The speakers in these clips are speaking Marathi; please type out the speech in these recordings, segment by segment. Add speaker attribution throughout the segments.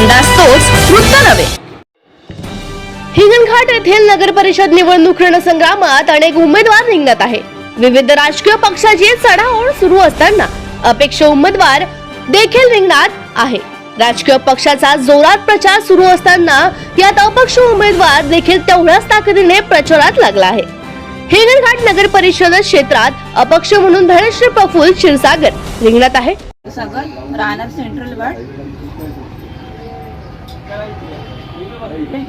Speaker 1: नास्तोच वृत्त नव्हे. हिंगणघाट येथील नगर परिषद निवडणूक रणसंग्रामात अनेक उमेदवार रिंगणात आहे. विविध राजकीय पक्षाची चढाओढ सुरू असताना अपेक्ष उमेदवार देखील रिंगणात आहे. राजकीय पक्षाचा जोरात प्रचार सुरू असताना यात अपक्ष उमेदवार देखील तेवढ्याच ताकदीने प्रचारात लागला आहे. हिंगणघाट नगर परिषद क्षेत्रात अपक्ष म्हणून धनश्री प्रफुल्ल क्षीरसागर रिंगणात आहे.
Speaker 2: सागर राहणार सेंट्रल वार्ड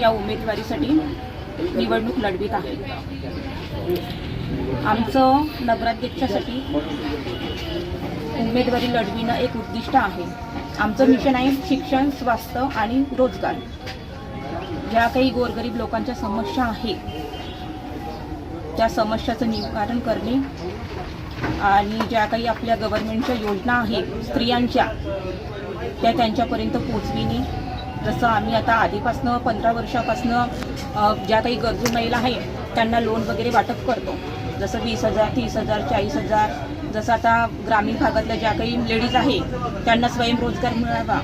Speaker 2: या उमेदवारीसाठी निवडणूक लढवित आहे. आमचं नगराध्यक्षासाठी उमेदवारी लढविणं एक उद्दिष्ट आहे. आमचं मिशन आहे शिक्षण स्वास्थ्य आणि रोजगार. ज्या काही गोरगरीब लोकांच्या समस्या आहेत त्या समस्याचं निवारण करणे आणि ज्या काही आपल्या गव्हर्नमेंटच्या योजना आहेत स्त्रियांच्या त्या त्यांच्यापर्यंत पोचविणे जसं आम्ही आता आधीपासनं पंधरा वर्षापासनं ज्या काही गरजू महिला आहे त्यांना लोन वगैरे वाटप करतो. जसं वीस हजार तीस हजार चाळीस हजार जसं आता ग्रामीण भागातल्या ज्या काही लेडीज आहे त्यांना स्वयंरोजगार मिळावा.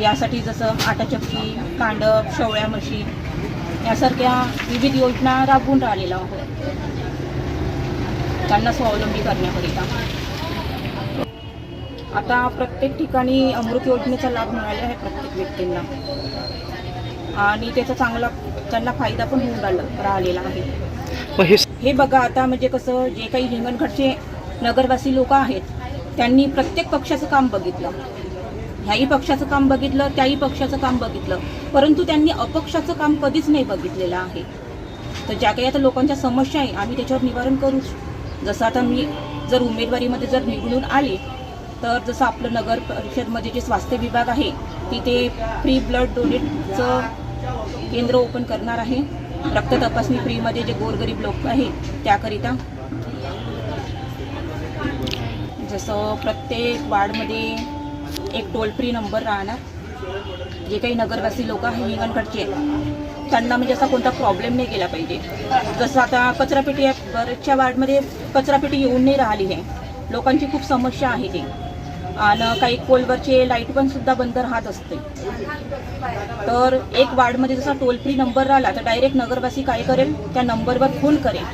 Speaker 2: यासाठी जसं आटा चक्की कांडप शेवळ्या म्हशी यासारख्या विविध योजना राबवून राहिलेल्या आहोत. त्यांना स्वावलंबी करण्याकरिता. आता प्रत्येक ठिकाणी अमृत योजनेचा लाभ मिळाला आहे प्रत्येक व्यक्तींना. आणि त्याचा चांगला त्यांना फायदा पण होऊन राहिला राहिलेला आहे.
Speaker 3: हे
Speaker 2: बघा आता म्हणजे कसं जे काही हिंगणघाटचे नगरवासी लोक आहेत त्यांनी प्रत्येक पक्षाचं काम बघितलं. ह्याही पक्षाचं काम बघितलं त्याही पक्षाचं काम बघितलं परंतु त्यांनी अपक्षाचं काम कधीच नाही बघितलेलं आहे. तर ज्या काही आता लोकांच्या समस्या आहे आम्ही त्याच्यावर निवारण करूच. जसं आता मी जर उमेदवारीमध्ये जर निवडून आले तर जसं आपलं नगर परिषदमध्ये जे स्वास्थ्य विभाग आहे तिथे फ्री ब्लड डोनेटचं केंद्र ओपन करणार आहे. रक्त तपासणी फ्रीमध्ये जे गोरगरीब लोक आहेत त्याकरिता. जसं प्रत्येक वार्डमध्ये एक टोल फ्री नंबर राहणार. जे काही नगरवासी लोक आहे हिंगणकडचे त्यांना म्हणजे असा कोणता प्रॉब्लेम नाही गेला पाहिजे. जसं आता कचरापेटी या बऱ्याचशा वार्डमध्ये कचरापेटी येऊन नाही राहिली आहे. लोकांची खूप समस्या आहे ती. आणि काही कोलवरचे लाइट पण सुद्धा बंद राहत असते. तर एक वार्डमध्ये जसा टोल फ्री नंबर राहिला तर डायरेक्ट नगरवासी काय करेल? त्या नंबरवर फोन करेल.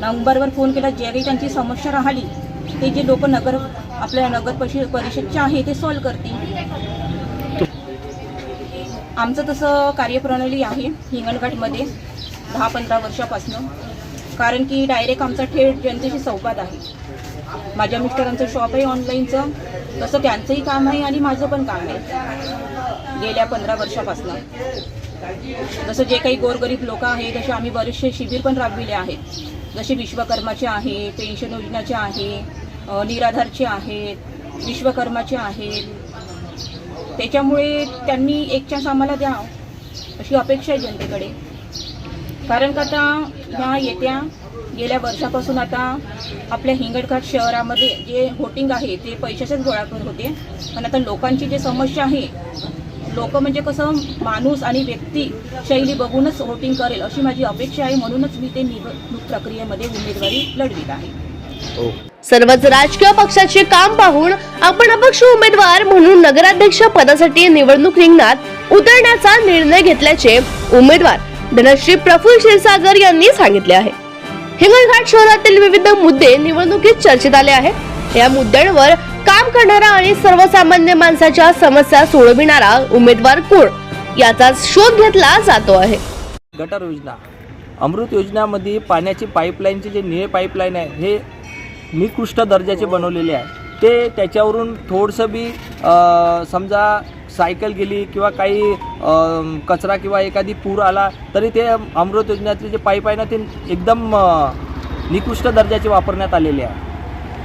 Speaker 2: नंबरवर फोन केला जे काही त्यांची समस्या राहिली ते जे लोक नगर आपल्या नगर परिषद परिषदचे आहे ते सॉल्व करतील. आमचं तसं कार्यप्रणाली आहे हिंगणघाटमध्ये दहा पंधरा वर्षापासनं. कारण की डायरेक्ट आमचा थेट जनतेशी संवाद आहे. माझ्या मिस्टरांचं शॉप आहे ऑनलाईनचं तसं त्यांचंही काम आहे आणि माझं पण काम आहे. गेल्या पंधरा वर्षापासनं. जसं जे काही गोरगरीब लोक आहेत तसे आम्ही बरेचसे शिबिर पण राबविले आहेत. जसे विश्वकर्माचे आहे पेन्शन योजनाचे आहे निराधारचे आहेत विश्वकर्माचे आहेत. त्याच्यामुळे त्यांनी एक चान्स आम्हाला द्या अशी अपेक्षा आहे जनतेकडे. कारण का आता ह्या येत्या गेल्या वर्षापासून आता आपल्या हिंगणघाट शहरामध्ये जे व्होटिंग आहे ते पैशाचेच गोळा करत होते. पण आता लोकांची जे समस्या आहे लोक म्हणजे कसं माणूस आणि व्यक्ती शैली बघूनच व्होटिंग करेल अशी माझी अपेक्षा आहे. म्हणूनच मी ते निवडणूक प्रक्रियेमध्ये उमेदवारी लढवित आहे.
Speaker 3: हो.
Speaker 1: सर्वच राजकीय पक्षाचे काम पाहून आपण अपक्ष उमेदवार म्हणून नगराध्यक्ष पदासाठी निवडणूक रिंगणात उतरण्याचा निर्णय घेतल्याचे उमेदवार धनश्री प्रफुल्ल क्षीरसागर यांनी सांगितले आहे. हिंगणघाट शहरातील विविध मुद्दे निवडणुकीत चर्चेत आले आहेत. या मुद्द्यांवर काम करणारा आणि सर्वसामान्य माणसाच्या समस्या सोडविणारा उमेदवार कोण? याचा शोध घेतला जातो आहे.
Speaker 4: गटार योजना. अमृत योजनामध्ये पाण्याची पाईपलाईनचे जे निळे पाईपलाईन आहे हे निकृष्ट दर्जाचे बनवलेले आहे. ते त्याच्यावरून थोडंसं बी समजा सायकल गेली किंवा काही कचरा किंवा एखादी पूर आला तरी ते अमृत योजनेतले जे पाईप आहे ना ते एकदम निकृष्ट दर्जाचे वापरण्यात आलेले आहे.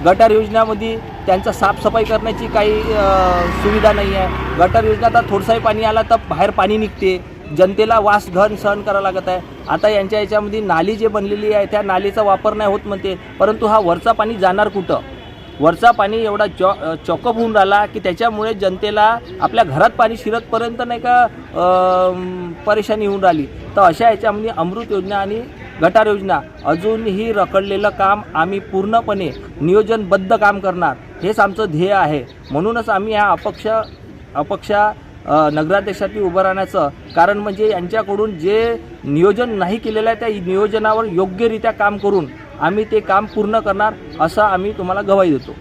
Speaker 4: गटार योजनामध्ये त्यांचा साफसफाई करण्याची काही सुविधा नाही आहे. गटार योजना आता थोडंसंही पाणी आला तर बाहेर पाणी निघते. जनतेला वास घन सहन करावं लागत आहे. आता यांच्या याच्यामध्ये नाली जे बनलेली आहे त्या नालीचा वापर नाही होत म्हणते परंतु हा वरचा पाणी जाणार कुठं? वरचा पाणी एवढा चॉ चॉकअप होऊन राहिला की त्याच्यामुळे जनतेला आपल्या घरात पाणी शिरतपर्यंत नाही का परेशानी होऊन राहिली. तर अशा याच्यामध्ये अमृत योजना आणि गटार योजना अजूनही रखडलेलं काम आम्ही पूर्णपणे नियोजनबद्ध काम करणार. हेच आमचं ध्येय आहे. म्हणूनच आम्ही ह्या अपक्ष अपक्षा नगराध्यक्षासाठी उभं राहण्याचं कारण म्हणजे यांच्याकडून जे नियोजन नाही केलेलं आहे त्या नियोजनावर योग्यरित्या काम करून आम्ही ते काम पूर्ण करणार असं आम्ही तुम्हाला गवाही देतो.